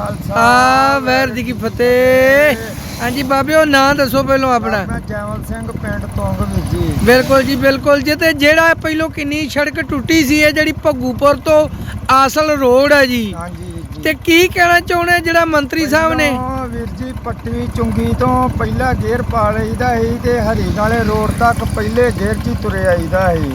ਖਾਲਸਾ। ਆ ਵੈਰ ਜੀ ਕੀ ਫਤਿਹ। ਹਾਂਜੀ ਬਾਬਿਓ ਨਾਂ ਦੱਸੋ ਪਹਿਲਾਂ ਆਪਣਾ। ਮੈਂ ਜੈਮਲ ਸਿੰਘ ਪਿੰਡ ਤੋਂਗ ਵੀਜੀ। ਬਿਲਕੁਲ ਜੀ ਬਿਲਕੁਲ ਜੀ। ਤੇ ਜਿਹੜਾ ਪਹਿਲੋਂ ਕਿੰਨੀ ਸੜਕ ਟੁੱਟੀ ਸੀ ਇਹ ਜਿਹੜੀ ਭੱਗੂਪੁਰ ਤੋਂ ਆਸਲ ਰੋਡ ਹੈ ਜੀ। ਹਾਂਜੀ ਵੀਰ ਜੀ ਤੇ ਕੀ ਕਹਿਣਾ ਚਾਹੁੰਦੇ ਜਿਹੜਾ ਮੰਤਰੀ ਸਾਹਿਬ ਨੇ? ਪਹਿਲਾਂ ਵੀਰ ਜੀ ਪੱਟੀ ਚੁੰਗੀ ਤੋਂ ਪਹਿਲਾ ਗੇਅਰ ਪਾ ਲਈਦਾ ਸੀ ਤੇ ਹਰੀ ਵਾਲੇ ਰੋਡ ਤੱਕ ਪਹਿਲੇ ਗੇਅਰ 'ਚ ਹੀ ਤੁਰੇ ਆਈਦਾ ਸੀ।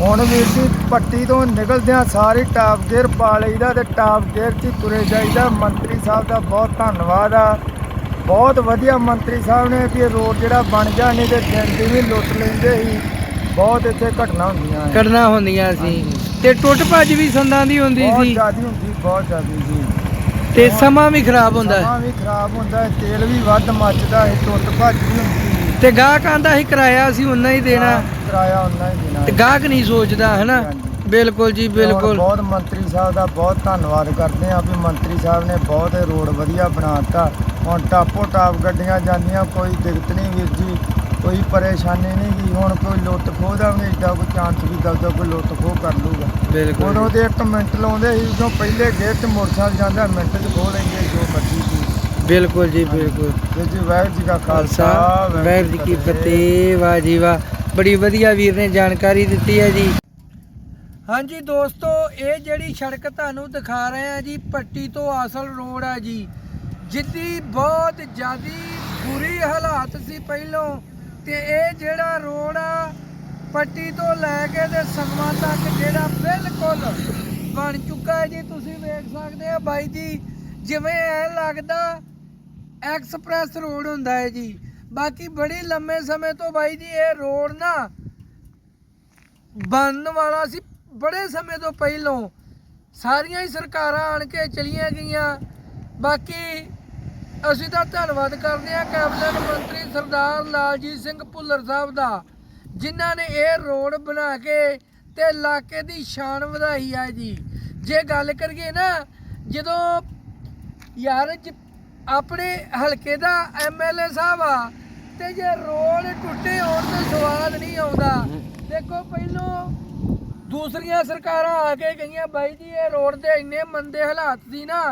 ਹੁਣ ਵੀਰ ਜੀ ਪੱਟੀ ਤੋਂ ਨਿਕਲਦਿਆਂ ਸਾਰੇ ਟਾਪ ਗੇਅਰ ਪਾ ਲਈਦਾ ਤੇ ਟਾਪ ਗੇਅਰ 'ਚ ਹੀ ਤੁਰੇ ਜਾਈਦਾ। ਮੰਤਰੀ ਸਾਹਿਬ ਦਾ ਬਹੁਤ ਧੰਨਵਾਦ ਆ। ਬਹੁਤ ਵਧੀਆ ਮੰਤਰੀ ਸਾਹਿਬ ਨੇ ਵੀ ਇਹ ਰੋਡ ਜਿਹੜਾ ਬਣ ਜਾ ਨਹੀਂ ਤੇ ਦਿਨ ਦੀ ਵੀ ਲੁੱਟ ਲੈਂਦੇ ਸੀ। ਬਹੁਤ ਇੱਥੇ ਘਟਨਾ ਹੁੰਦੀਆਂ ਹੈ ਕਰਨਾ ਹੁੰਦੀਆਂ ਸੀ। ਤੇ ਟੁੱਟ ਭੱਜ ਵੀ ਸੰਦਾਂ ਦੀ ਹੁੰਦੀ ਬਹੁਤ ਸੀ। ਜ਼ਿਆਦੀ ਹੁੰਦੀ ਬਹੁਤ ਜ਼ਿਆਦੀ ਜੀ। ਤੇ ਸਮਾਂ ਵੀ ਖਰਾਬ ਹੁੰਦਾ। ਸਮਾਂ ਵੀ ਖਰਾਬ ਹੁੰਦਾ ਹੈ ਤੇਲ ਵੀ ਵੱਧ ਮੱਚਦਾ ਹੈ ਟੁੱਟ ਭੱਜ ਵੀ ਹੁੰਦੀ ਹੈ। ਤੇ ਗਾਹਕ ਆਂਦਾ ਸੀ ਕਿਰਾਇਆ ਸੀ ਉਨਾ ਹੀ ਦੇਣਾ। ਕਿਰਾਇਆ ਉਹਨਾਂ ਹੀ ਦੇਣਾ ਤੇ ਗਾਹਕ ਨਹੀਂ ਸੋਚਦਾ ਹਨਾ? ਹਾਂਜੀ। ਬਿਲਕੁਲ ਜੀ ਬਿਲਕੁਲ। ਬਹੁਤ ਮੰਤਰੀ ਸਾਹਿਬ ਦਾ ਬਹੁਤ ਧੰਨਵਾਦ ਕਰਦੇ ਆ ਵੀ ਮੰਤਰੀ ਸਾਹਿਬ ਨੇ ਬਹੁਤ ਇਹ ਰੋਡ ਵਧੀਆ ਬਣਾਤਾ ਹੁਣ ਟਾਪੋ ਟਾਪ ਗੱਡੀਆਂ ਜਾਂਦੀਆਂ ਕੋਈ ਦਿੱਕਤ ਨਹੀਂ ਵੀਰ ਜੀ ਕੋਈ ਪਰੇਸ਼ਾਨੀ ਨਹੀਂ ਗੀ। ਹੁਣ ਕੋਈ ਲੁੱਟ ਖੋਹ ਦਾ ਵੀ ਨਹੀਂ ਏਡਾ ਕੋਈ ਚਾਂਸ ਵੀ ਦਲਦਾ ਕੋਈ ਲੁੱਟ ਖੋਹ ਕਰ ਲੂਗਾ ਬਿਲਕੁਲ ਉਦੋਂ ਦੇ ਇੱਕ ਮਿੰਟ ਲਾਉਂਦੇ ਸੀ ਜਦੋਂ ਪਹਿਲੇ ਗੇਟ 'ਚ ਮੋਟਰਸਾਈਕਲ ਜਾਂਦਾ ਮਿੰਟ 'ਚ ਖੋਹ ਲੈਂਦੇ ਜੋ ਮਰਜ਼ੀ ਸੀ। ਬਿਲਕੁਲ ਜੀ ਬਿਲਕੁਲ। ਵੀਰ ਜੀ ਵਾਹਿਗੁਰੂ ਜੀ ਕਾ ਖਾਲਸਾ ਖਾਲਸਾ ਵਾਹਿਗੁਰੂ ਜੀ ਕੀ ਫਤਿਹ। ਵਾਹ ਜੀ ਵਾਹ। ਬੜੀ ਵਧੀਆ ਵੀਰ ਨੇ ਜਾਣਕਾਰੀ ਦਿੱਤੀ ਹੈ ਜੀ। ਹਾਂਜੀ ਦੋਸਤੋ, ਇਹ ਜਿਹੜੀ ਸੜਕ ਤੁਹਾਨੂੰ ਦਿਖਾ ਰਹੇ ਆ ਜੀ, ਪੱਟੀ ਤੋਂ ਅਸਲ ਰੋਡ ਆ ਜੀ। ਜਿੱਦੀ ਬਹੁਤ ਜ਼ਿਆਦੀ ਬੁਰੀ ਹਾਲਾਤ ਸੀ ਪਹਿਲੋਂ ਤੇ ਇਹ ਜਿਹੜਾ ਰੋਡ ਆ, ਪੱਟੀ ਤੋਂ ਲੈ ਕੇ ਤੇ ਸੰਗਮਾਂ ਤੱਕ ਜਿਹੜਾ ਬਿਲਕੁਲ ਬਣ ਚੁੱਕਾ ਹੈ ਜੀ। ਤੁਸੀਂ ਵੇਖ ਸਕਦੇ ਆ ਬਾਈ ਜੀ, ਜਿਵੇਂ ਇਹ ਲੱਗਦਾ, ਐਕਸਪ੍ਰੈਸ ਰੋਡ ਹੁੰਦਾ ਹੈ ਜੀ। ਬਾਕੀ ਬੜੀ ਲੰਮੇ ਸਮੇਂ ਤੋਂ ਬਾਈ ਜੀ ਇਹ ਰੋਡ ਨਾ ਬਣਨ ਵਾਲਾ ਸੀ, ਬੜੇ ਸਮੇਂ ਤੋਂ ਪਹਿਲੋਂ। ਸਾਰੀਆਂ ਹੀ ਸਰਕਾਰਾਂ ਆਣ ਕੇ ਚਲੀਆਂ ਗਈਆਂ। ਬਾਕੀ ਅਸੀਂ ਤਾਂ ਧੰਨਵਾਦ ਕਰਦੇ ਹਾਂ ਕੈਬਨਿਟ ਮੰਤਰੀ ਸਰਦਾਰ ਲਾਲਜੀਤ ਸਿੰਘ ਭੁੱਲਰ ਸਾਹਿਬ ਦਾ, ਜਿਨ੍ਹਾਂ ਨੇ ਇਹ ਰੋਡ ਬਣਾ ਕੇ ਤੇ ਇਲਾਕੇ ਦੀ ਸ਼ਾਨ ਵਧਾਈ ਹੈ ਜੀ। ਜੇ ਗੱਲ ਕਰੀਏ ਨਾ, ਜਦੋਂ ਯਾਰ ਜ- ਆਪਣੇ ਹਲਕੇ ਦਾ ਐਮਐਲਏ ਸਾਹਿਬ ਆ ਤੇ ਜੇ ਰੋਡ ਟੁੱਟੇ ਹੋਣ ਤੇ ਸਵਾਦ ਨਹੀਂ ਆਉਂਦਾ। ਦੇਖੋ ਪਹਿਲੋਂ ਦੂਸਰੀਆਂ ਸਰਕਾਰਾਂ ਆ ਕੇ ਗਈਆਂ ਬਾਈ ਜੀ ਇਹ ਰੋਡ ਦੇ ਇੰਨੇ ਮੰਦੇ ਹਾਲਾਤ ਸੀ ਨਾ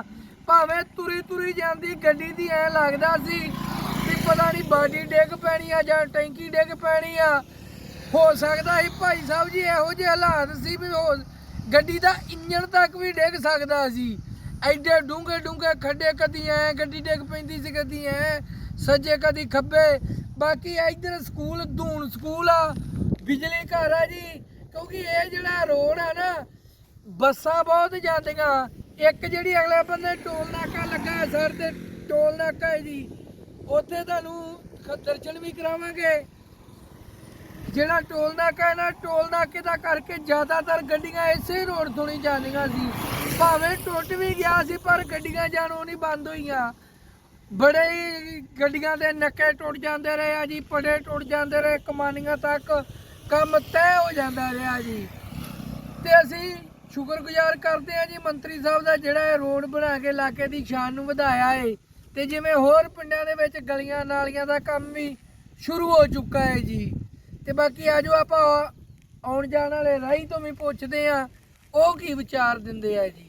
ਭਾਵੇਂ ਤੁਰੀ ਤੁਰੀ ਜਾਂਦੀ ਗੱਡੀ ਦੀ ਐ ਲੱਗਦਾ ਸੀ ਵੀ ਪਤਾ ਨਹੀਂ ਬਾਡੀ ਡਿੱਗ ਪੈਣੀ ਆ ਜਾਂ ਟੈਂਕੀ ਡਿੱਗ ਪੈਣੀ ਆ। ਹੋ ਸਕਦਾ ਸੀ ਭਾਈ ਸਾਹਿਬ ਜੀ ਇਹੋ ਜਿਹੇ ਹਾਲਾਤ ਸੀ ਵੀ ਹੋ ਗੱਡੀ ਦਾ ਇੰਜਣ ਤੱਕ ਵੀ ਡਿੱਗ ਸਕਦਾ ਸੀ। ਐਡੇ ਡੂੰਘੇ ਡੂੰਘੇ ਖੱਡੇ ਕਦੀ ਐ, ਗੱਡੀ ਡਿੱਗ ਪੈਂਦੀ ਸੀ, ਕਦੀ ਐ, ਸੱਜੇ ਕਦੀ ਖੱਬੇ। ਬਾਕੀ ਇੱਧਰ ਸਕੂਲ, ਧੂਣ ਸਕੂਲ ਆ, ਬਿਜਲੀ ਘਰ ਆ ਜੀ। ਕਿਉਂਕਿ ਇਹ ਜਿਹੜਾ ਰੋਡ ਆ ਨਾ, ਬੱਸਾਂ ਬਹੁਤ ਜਾਂਦੀਆਂ। ਇੱਕ ਜਿਹੜੀ ਅਗਲੇ ਬੰਦੇ ਟੋਲ ਨਾਕਾ ਲੱਗਾ ਹੈ ਸਰ ਤੇ ਟੋਲ ਨਾਕਾ ਹੈ ਜੀ। ਉੱਥੇ ਤੁਹਾਨੂੰ ਦਰਸ਼ਨ ਵੀ ਕਰਾਵਾਂਗੇ। ਜਿਹੜਾ ਟੋਲ ਨਾਕਾ ਹੈ ਨਾ ਟੋਲ ਨਾਕੇ ਦਾ ਕਰਕੇ ਜ਼ਿਆਦਾਤਰ ਗੱਡੀਆਂ ਇਸੇ ਰੋਡ ਤੋਂ ਨਹੀਂ ਜਾਂਦੀਆਂ ਸੀ। ਭਾਵੇਂ ਟੁੱਟ ਵੀ ਗਿਆ ਸੀ, ਪਰ ਗੱਡੀਆਂ ਜਾਣੋਂ ਨਹੀਂ ਬੰਦ ਹੋਈਆਂ। ਬੜੇ ਹੀ ਗੱਡੀਆਂ ਦੇ ਨੱਕੇ ਟੁੱਟ ਜਾਂਦੇ ਰਹੇ ਆ ਜੀ ਪੜੇ ਟੁੱਟ ਜਾਂਦੇ ਰਹੇ, ਕਮਾਨੀਆਂ ਤੱਕ ਕੰਮ ਤੈਅ ਹੋ ਜਾਂਦਾ ਰਿਹਾ ਜੀ। ਤੇ ਅਸੀਂ ਸ਼ੁਕਰਗੁਜ਼ਾਰ ਕਰਦੇ ਹਾਂ ਜੀ, ਮੰਤਰੀ ਸਾਹਿਬ ਦਾ ਜਿਹੜਾ ਇਹ ਰੋਡ ਬਣਾ ਕੇ ਇਲਾਕੇ ਦੀ ਸ਼ਾਨ ਨੂੰ ਵਧਾਇਆ ਏ। ਤੇ ਜਿਵੇਂ ਹੋਰ ਪਿੰਡਾਂ ਦੇ ਵਿੱਚ ਗਲੀਆਂ ਨਾਲੀਆਂ ਦਾ ਕੰਮ ਵੀ ਸ਼ੁਰੂ ਹੋ ਚੁੱਕਾ ਹੈ ਜੀ। ਤੇ ਬਾਕੀ ਆਜੋ ਆਪਾਂ ਆਉਣ ਜਾਣ ਵਾਲੇ ਰਾਹੀਂ ਤੋਂ ਵੀ ਪੁੱਛਦੇ ਆ ਉਹ ਕੀ ਵਿਚਾਰ ਦਿੰਦੇ ਆ ਜੀ?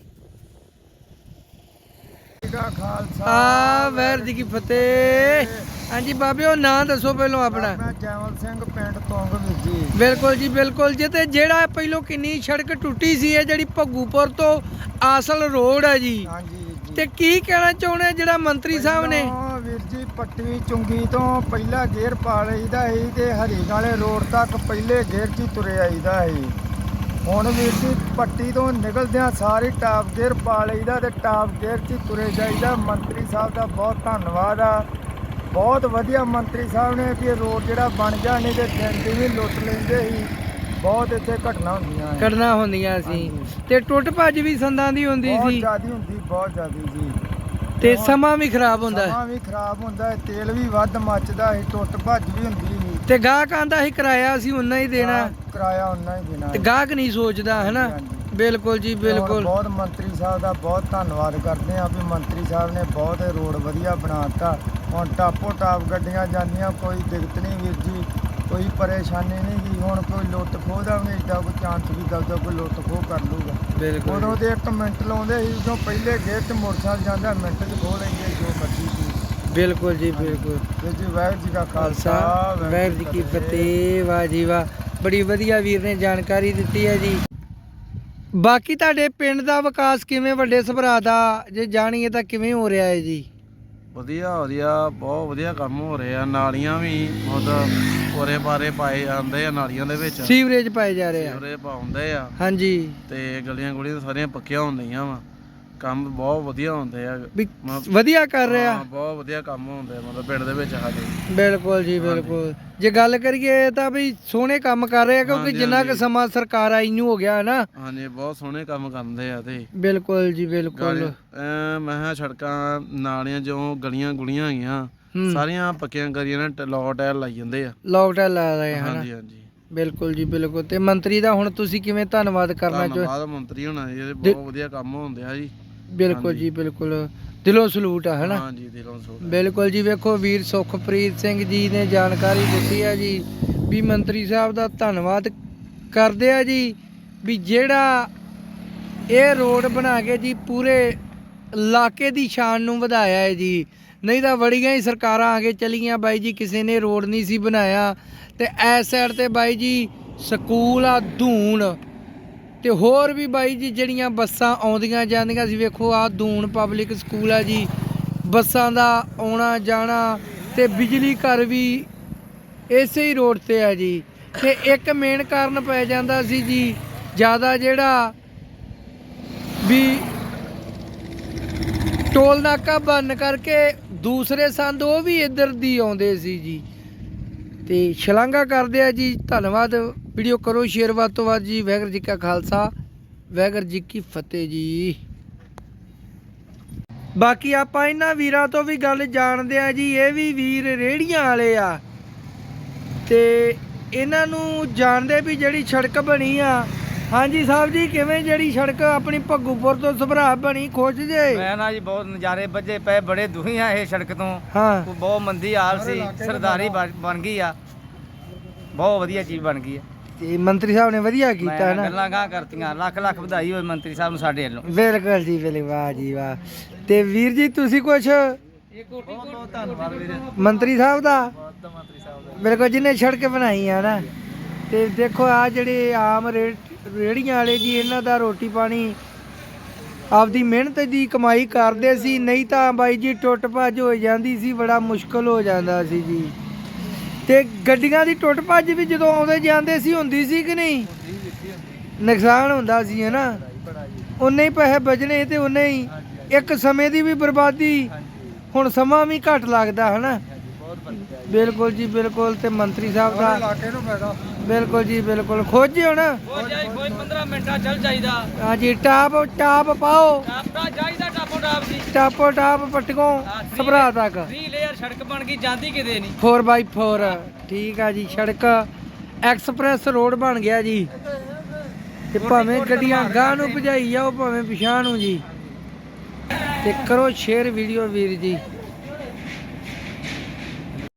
ਕਾ ਖਾਲਸਾ। ਆ ਵੈਰ ਜੀ ਕੀ ਫਤਿਹ। ਹਾਂਜੀ ਬਾਬਿਓ ਨਾਂ ਦੱਸੋ ਪਹਿਲਾਂ ਆਪਣਾ। ਮੈਂ ਜੈਮਲ ਸਿੰਘ ਪਿੰਡ ਤੋਂਗ ਵੀਜੀ। ਬਿਲਕੁਲ ਜੀ ਬਿਲਕੁਲ ਜੀ। ਤੇ ਜਿਹੜਾ ਪਹਿਲੋਂ ਕਿੰਨੀ ਸੜਕ ਟੁੱਟੀ ਸੀ ਇਹ ਜਿਹੜੀ ਭੱਗੂਪੁਰ ਤੋਂ ਆਸਲ ਰੋਡ ਹੈ ਜੀ। ਹਾਂਜੀ ਜੀ। ਤੇ ਕੀ ਕਹਿਣਾ ਚਾਹੁੰਦੇ ਜਿਹੜਾ ਮੰਤਰੀ ਸਾਹਿਬ ਨੇ? ਵੀਰ ਜੀ ਪੱਟੀ ਚੁੰਗੀ ਤੋਂ ਪਹਿਲਾ ਗੇਅਰ ਪਾ ਲਈਦਾ ਸੀ ਤੇ ਹਰੀ ਵਾਲੇ ਰੋਡ ਤੱਕ ਪਹਿਲੇ ਗੇਅਰ 'ਚ ਤੁਰੇ ਆਈਦਾ ਸੀ। ਹੁਣ ਵੀਰ ਜੀ ਪੱਟੀ ਤੋਂ ਨਿਕਲਦਿਆਂ ਸਾਰੇ ਟਾਪ ਗੇਅਰ ਪਾ ਲਈਦਾ ਤੇ ਟਾਪ ਗੇਅਰ 'ਚ ਤੁਰੇ ਜਾਈਦਾ। ਮੰਤਰੀ ਸਾਹਿਬ ਦਾ ਬਹੁਤ ਧੰਨਵਾਦ ਆ। ਬਹੁਤ ਵਧੀਆ ਮੰਤਰੀ ਸਾਹਿਬ ਨੇ ਵੀ ਇਹ ਰੋਡ ਜਿਹੜਾ ਬਣ ਜਾ ਨਹੀਂ ਤੇ ਦਿਨ ਦੀ ਵੀ ਲੁੱਟ ਲੈਂਦੇ ਸੀ। ਬਹੁਤ ਇੱਥੇ ਘਟਨਾ ਹੁੰਦੀਆਂ ਹੈ ਕਰਨਾ ਹੁੰਦੀਆਂ ਸੀ। ਤੇ ਟੁੱਟ ਭੱਜ ਵੀ ਸੰਦਾਂ ਦੀ ਹੁੰਦੀ ਬਹੁਤ ਸੀ। ਜ਼ਿਆਦੀ ਹੁੰਦੀ ਬਹੁਤ ਜ਼ਿਆਦੀ ਜੀ। ਤੇ ਸਮਾਂ ਵੀ ਖਰਾਬ ਹੁੰਦਾ। ਸਮਾਂ ਵੀ ਖਰਾਬ ਹੁੰਦਾ ਹੈ ਤੇਲ ਵੀ ਵੱਧ ਮੱਚਦਾ ਹੈ ਟੁੱਟ ਭੱਜ ਵੀ ਹੁੰਦੀ ਸੀ। ਤੇ ਗਾਹਕ ਆਂਦਾ ਸੀ ਕਿਰਾਇਆ ਸੀ ਉਨਾ ਹੀ ਦੇਣਾ। ਹਾਂ, ਕਿਰਾਇਆ ਉਹਨਾਂ ਹੀ ਦੇਣਾ। ਤੇ ਗਾਹਕ ਨਹੀਂ ਸੋਚਦਾ ਹਨਾ? ਹਾਂਜੀ। ਬਿਲਕੁਲ ਜੀ ਹੁਣ ਬਿਲਕੁਲ। ਬਹੁਤ ਮੰਤਰੀ ਸਾਹਿਬ ਦਾ ਬਹੁਤ ਧੰਨਵਾਦ ਕਰਦੇ ਆ ਵੀ ਮੰਤਰੀ ਸਾਹਿਬ ਨੇ ਬਹੁਤ ਇਹ ਰੋਡ ਵਧੀਆ ਬਣਾਤਾ ਹੁਣ ਟਾਪੋ ਟਾਪ ਗੱਡੀਆਂ ਜਾਂਦੀਆਂ ਕੋਈ ਦਿੱਕਤ ਨਹੀਂ ਵੀਰ ਜੀ ਕੋਈ ਪਰੇਸ਼ਾਨੀ ਨਹੀਂ ਗੀ। ਹੁਣ ਕੋਈ ਲੁੱਟ ਖੋਹ ਦਾ ਵੀ ਏਡਾ ਕੋਈ ਚਾਂਸ ਵੀ ਦਲਦਾ ਕੋਈ ਲੁੱਟ ਖੋਹ ਕਰ ਲੂਗਾ ਬਿਲਕੁਲ ਉਦੋਂ ਤੇ ਇੱਕ ਮਿੰਟ ਲਾਉਂਦੇ ਸੀ ਜਦੋਂ ਪਹਿਲੇ ਗੇਰ 'ਚ ਮੋਟਰਸਾਈਕਲ ਜਾਂਦਾ ਮਿੰਟ 'ਚ ਖੋਹ ਲੈਂਦੇ ਜੋ ਸੀ। ਬਿਲਕੁਲ ਜੀ ਬਿਲਕੁਲ। ਤੇ ਜੀ ਵਾਹਿਗੁਰੂ ਜੀ ਦਾ ਖਾਲਸਾ ਵਾਹਿਗੁਰੂ ਜੀ ਕੀ ਫਤਿਹ। ਵਾਹ ਜੀ ਵਾਹ। ਬੜੀ ਵਧੀਆ ਵੀਰ ਨੇ ਜਾਣਕਾਰੀ ਦਿੱਤੀ ਹੈ ਜੀ। ਬਾਕੀ ਤੁਹਾਡੇ ਪਿੰਡ ਦਾ ਵਿਕਾਸ ਕਿਵੇਂ ਵੱਡੇ ਸਭਰਾ ਦਾ? ਜੇ ਜਾਣੀਏ ਤਾਂ ਕਿਵੇਂ ਹੋ ਰਿਹਾ ਹੈ ਜੀ? ਵਧੀਆ ਵਧੀਆ। ਬਹੁਤ ਵਧੀਆ ਕੰਮ ਹੋ ਰਹੇ। ਆ ਨਾਲੀਆਂ ਵੀ ਬਹੁਤ ਉਰੇ ਬਾਰੇ ਪਾਏ ਜਾਂਦੇ ਆ ਨਾਲੀਆਂ ਦੇ ਵਿੱਚ। ਸੀਵਰੇਜ ਪਾਏ ਜਾ ਰਹੇ ਆ। ਉਰੇ ਪਾਉਂਦੇ ਆ। ਹਾਂਜੀ। ਤੇ ਗਲੀਆਂ ਗੁਲੀਆਂ ਸਾਰੀਆਂ ਪੱਕੀਆਂ ਹੁੰਦੀਆਂ ਵਾ। ਕੰਮ ਬਹੁਤ ਵਧੀਆ ਹੁੰਦੇ ਆ। ਵੀ ਵਧੀਆ ਕਰ ਰਿਹਾ। ਹਾਂ, ਬਹੁਤ ਵਧੀਆ ਕੰਮ ਹੁੰਦੇ ਆ ਮਤਲਬ ਪਿੰਡ ਦੇ ਵਿੱਚ ਸਾਡੇ ਬਿਲਕੁਲ ਜੀ ਬਿਲਕੁਲ। ਜੇ ਗੱਲ ਕਰੀਏ ਤਾਂ ਵੀ ਸੋਹਣੇ ਕੰਮ ਕਰ ਰਹੇ ਆ ਕਿਉਂਕਿ ਹਾਂਜੀ, ਜਿੰਨਾ ਕੁ ਹਾਂਜੀ। ਸਮਾਂ ਸਰਕਾਰ ਆਈ ਨੂੰ ਹੋ ਗਿਆ ਨਾ। ਹਾਂਜੀ ਬਹੁਤ ਸੋਹਣੇ ਕੰਮ ਕਰਦੇ ਆ ਤੇ। ਬਿਲਕੁਲ ਜੀ ਬਿਲਕੁਲ। ਮੈਂ ਕਿਹਾ ਸੜਕਾਂ ਨਾਲੀਆਂ ਜੋ ਗਲੀਆਂ ਗੁਲੀਆਂ ਹੈਗੀਆਂ ਹੂੰ। ਸਾਰੀਆਂ ਪੱਕੀਆਂ ਕਰੀਆਂ ਨੇ ਟ- ਲੌ ਟਾਇਰ ਲਾਈ ਜਾਂਦੇ ਆ। ਲੋਕਡਾਊਨ ਲਾ ਰਹੇ ਹਨ। ਹਾਂਜੀ ਹਾਂਜੀ। ਬਿਲਕੁਲ ਜੀ ਬਿਲਕੁਲ। ਤੇ ਮੰਤਰੀ ਦਾ ਹੁਣ ਤੁਸੀਂ ਕਿਵੇਂ ਧੰਨਵਾਦ ਕਰਨਾ ਚਾਹੋ ਧੰਨਵਾਦ ਮੰਤਰੀ ਹੋਣਾ ਜੀ ਇਹਦੇ ਬਹੁਤ ਵਧੀਆ ਕੰਮ ਹੁੰਦੇ ਆ ਜੀ। ਬਿਲਕੁਲ ਜੀ ਬਿਲਕੁਲ। ਦਿਲੋਂ ਸਲੂਟ ਆ ਹਨਾ ਹਾਂਜੀ ਦਿਲੋਂ ਸੋਚ ਬਿਲਕੁਲ ਜੀ ਵੇਖੋ ਵੀਰ ਸੁਖਪ੍ਰੀਤ ਸਿੰਘ ਜੀ ਨੇ ਜਾਣਕਾਰੀ ਦਿੱਤੀ ਹੈ ਜੀ ਵੀ ਮੰਤਰੀ ਸਾਹਿਬ ਦਾ ਧੰਨਵਾਦ ਕਰਦੇ ਆ ਜੀ ਵੀ ਜਿਹੜਾ ਇਹ ਰੋਡ ਬਣਾ ਕੇ ਜੀ ਪੂਰੇ ਇਲਾਕੇ ਦੀ ਸ਼ਾਨ ਨੂੰ ਵਧਾਇਆ ਹੈ ਜੀ। ਨਹੀਂ ਤਾਂ ਬੜੀਆਂ ਹੀ ਸਰਕਾਰਾਂ ਆ ਕੇ ਚਲੀਆਂ ਬਾਈ ਜੀ ਕਿਸੇ ਨੇ ਰੋਡ ਨਹੀਂ ਸੀ ਬਣਾਇਆ ਤੇ ਐਸ ਸਾਈਡ ਤੇ ਬਾਈ ਜੀ ਸਕੂਲ ਆ ਧੂਣ। ਤੇ ਹੋਰ ਵੀ ਬਾਈ ਜੀ ਜਿਹੜੀਆਂ ਬੱਸਾਂ ਆਉਂਦੀਆਂ ਜਾਂਦੀਆਂ ਸੀ, ਵੇਖੋ ਆ ਦੂਣ ਪਬਲਿਕ ਸਕੂਲ ਆ ਜੀ। ਬੱਸਾਂ ਦਾ ਆਉਣਾ ਜਾਣਾ ਤੇ ਬਿਜਲੀ ਘਰ ਵੀ ਇਸੇ ਹੀ ਰੋਡ ਤੇ ਆ ਜੀ। ਤੇ ਇੱਕ ਮੇਨ ਕਾਰਨ ਪੈ ਜਾਂਦਾ ਸੀ ਜੀ, ਜ਼ਿਆਦਾ ਜਿਹੜਾ ਵੀ ਟੋਲ ਨਾਕਾ ਬੰਨ ਕਰਕੇ ਦੂਸਰੇ ਸੰਦ ਉਹ ਵੀ ਇੱਧਰ ਦੀ ਆਉਂਦੇ ਸੀ ਜੀ। ਤੇ ਸ਼ਲਾਘਾ ਕਰਦੇ ਆ ਜੀ, ਧੰਨਵਾਦ। ਵੀਡੀਓ ਕਰੋ ਸ਼ੇਅਰ ਵੱਧ ਤੋਂ ਵੱਧ ਜੀ। ਵਾਹਿਗੁਰੂ ਜੀ ਕਾ ਖਾਲਸਾ ਵਾਹਿਗੁਰੂ ਜੀ ਕੀ ਫਤਿਹ ਜੀ। ਬਾਕੀ ਆਪਾਂ ਇਹਨਾਂ ਵੀਰਾਂ ਤੋਂ ਵੀ ਗੱਲ ਜਾਣਦੇ ਆ ਜੀ। ਇਹ ਵੀ ਵੀਰ ਰੇੜੀਆਂ ਵਾਲੇ ਆ। ਤੇ ਇਹਨਾਂ ਨੂੰ ਜਾਣਦੇ ਵੀ ਜਿਹੜੀ ਸੜਕ ਬਣੀ ਆ। ਹਾਂਜੀ ਸਾਹਿਬ ਜੀ ਕਿਵੇਂ ਜਿਹੜੀ ਸੜਕ ਆਪਣੀ ਭੱਗੂਪੁਰ ਤੋਂ ਸਭਰਾ ਬਣੀ? ਖੋਜ ਜੇ? ਮੈਂ ਨਾ ਜੀ ਬਹੁਤ ਨਜ਼ਾਰੇ ਵੱਜੇ ਪਏ। ਬੜੇ ਦੁਖੀ ਆ ਇਹ ਸੜਕ ਤੋਂ। ਹਾਂ। ਬਹੁਤ ਮੰਦੀ ਹਾਲ ਸੀ। ਸਰਦਾਰੀ ਬਣ ਗਈ ਆ। ਬਹੁਤ ਵਧੀਆ ਚੀਜ਼ ਬਣ ਗਈ ਆ। ਤੇ ਮੰਤਰੀ ਸਾਹਿਬ ਨੇ ਵਧੀਆ ਕੀਤਾ ਮੈਂ ਨਾ ਗੱਲਾਂ ਗਾਂ ਕਰਤੀਆਂ ਲੱਖ ਲੱਖ ਵਧਾਈ ਹੋਵੇ ਮੰਤਰੀ ਸਾਹਿਬ ਨੂੰ ਸਾਡੇ ਵੱਲੋਂ। ਬਿਲਕੁਲ ਜੀ ਬਿਲਕੁਲ ਵਾਹ ਜੀ ਵਾਹ। ਤੇ ਵੀਰ ਜੀ ਤੁਸੀਂ ਕੁਛ? ਬਹੁਤ ਬਹੁਤ ਧੰਨਵਾਦ ਵੀਰੇ ਮੰਤਰੀ ਸਾਹਿਬ ਦਾ? ਬਹੁਤ ਮੰਤਰੀ ਸਾਹਿਬ ਦਾ ਬਿਲਕੁਲ ਜਿਹਨੇ ਸੜਕ ਬਣਾਈ ਆ ਨਾ ਤੇ ਦੇਖੋ ਆ ਜਿਹੜੇ ਆਮ ਰੇ- ਰੇਹੜੀਆਂ ਵਾਲੇ ਜੀ ਇਹਨਾਂ ਦਾ ਰੋਟੀ ਪਾਣੀ ਆਪਦੀ ਮਿਹਨਤ ਦੀ ਕਮਾਈ ਕਰਦੇ ਸੀ ਨਹੀਂ ਤਾਂ ਬਾਈ ਜੀ ਟੁੱਟ ਭੱਜ ਹੋ ਜਾਂਦੀ ਸੀ ਬੜਾ ਮੁਸ਼ਕਲ ਹੋ ਜਾਂਦਾ ਸੀ ਜੀ। ਤੇ ਗੱਡੀਆਂ ਦੀ ਟੁੱਟ ਭੱਜ ਵੀ ਜਦੋਂ ਆਉਂਦੇ ਜਾਂਦੇ ਸੀ ਹੁੰਦੀ ਸੀ ਕਿ ਨਹੀਂ? ਨੁਕਸਾਨ ਹੁੰਦਾ ਸੀ ਹਨਾ ਉਨੇ ਹੀ ਪੈਸੇ ਬਚਣੇ ਤੇ ਉਨੇ ਹੀ ਇੱਕ ਸਮੇਂ ਦੀ ਵੀ ਬਰਬਾਦੀ ਹੁਣ ਸਮਾਂ ਵੀ ਘੱਟ ਲੱਗਦਾ ਹਨਾ ਬਿਲਕੁਲ ਜੀ ਬਿਲਕੁਲ ਤੇ ਮੰਤਰੀ ਸਾਹਿਬ ਦਾ ਇਲਾਕੇ ਨੂੰ ਫਾਇਦਾ। ਬਿਲਕੁਲ ਜੀ ਬਿਲਕੁਲ। ਖੋਜਿਓ ਨਾ। ਹੋ ਕੋਈ 15 ਮਿੰਟਾਂ ਚੱਲ ਜਾਈਦਾ। ਹਾਂਜੀ ਟਾਪ ਟਾਪ ਪਾਓ। ਟਾਪਾ ਜਾਈਦਾ। ਟਾਪੋ ਟਾਪ ਦੀ। ਟਾਪੋ ਟਾਪ ਪਟਕੋ ਸਭਰਾ ਤੱਕ। 3 ਲੇਅਰ ਸੜਕ ਬਣ ਗਈ ਜਾਂਦੀ ਕਿਤੇ ਨਹੀਂ। 4x4 ਠੀਕ ਆ ਜੀ ਸੜਕ ਐਕਸਪ੍ਰੈਸ ਰੋਡ ਬਣ ਗਿਆ ਜੀ। ਤੇ ਭਾਵੇਂ ਗੱਡੀਆਂ ਗਾਂ ਨੂੰ ਭਜਾਈ ਜਾਓ ਭਾਵੇਂ ਪਿਛਾਂ ਨੂੰ ਜੀ। ਤੇ ਕਰੋ ਸ਼ੇਅਰ ਵੀਡੀਓ ਵੀਰ ਜੀ।